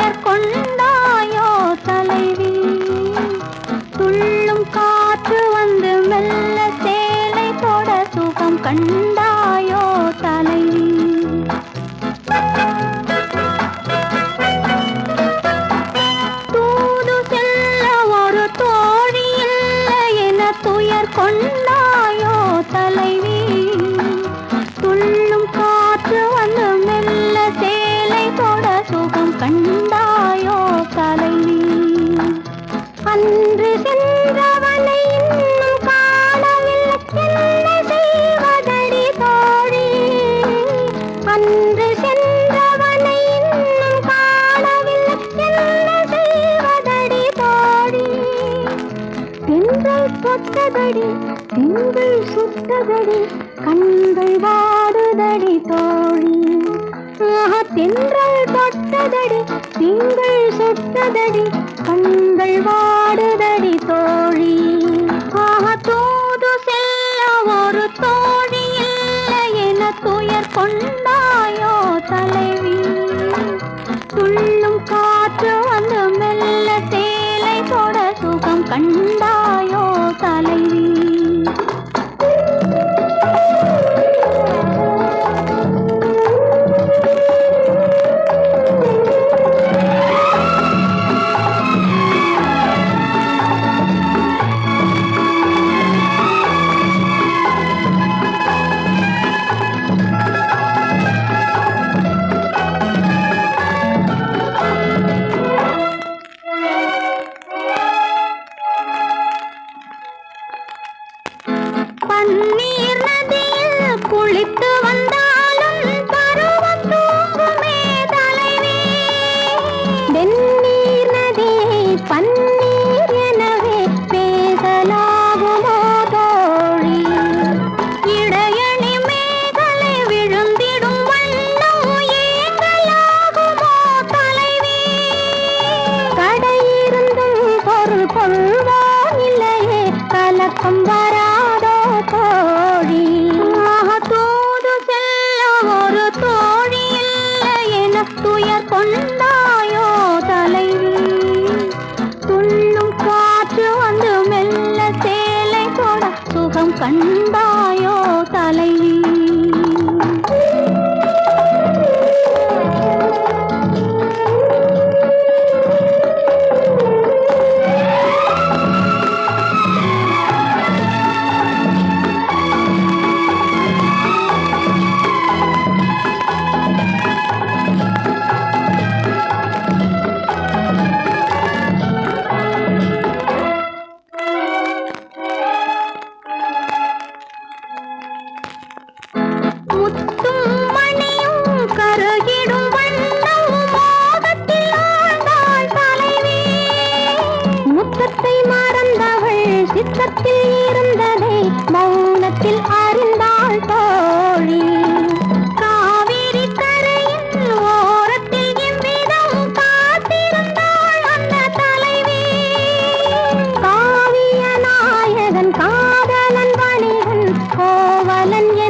பெயர் கொண்டாயோ தலைவி? துள்ளும் காற்று வந்து மெல்ல சேலை தொட சுகம் கண்டாயோ தலைவி? தூது செல்ல ஒரு தோழி இல்லை என துயர் கொண்டாயோ தலைவி? துள்ளும் காற்று வந்து மெல்ல சேலை தொட சுகம் கண்டாயோ வாடுதடி திங்கள் சுத்ததடி கண்கள் வாடுதடி தோழி. தென்றல் தொட்டதடி திங்கள் சுட்டதடி கண் கொண்டாயோ தலைவி துள்ளும் காற்று வந்து மெல்ல சேலை போட சுகம் கண்டாயோ தலைவி காதலன் என்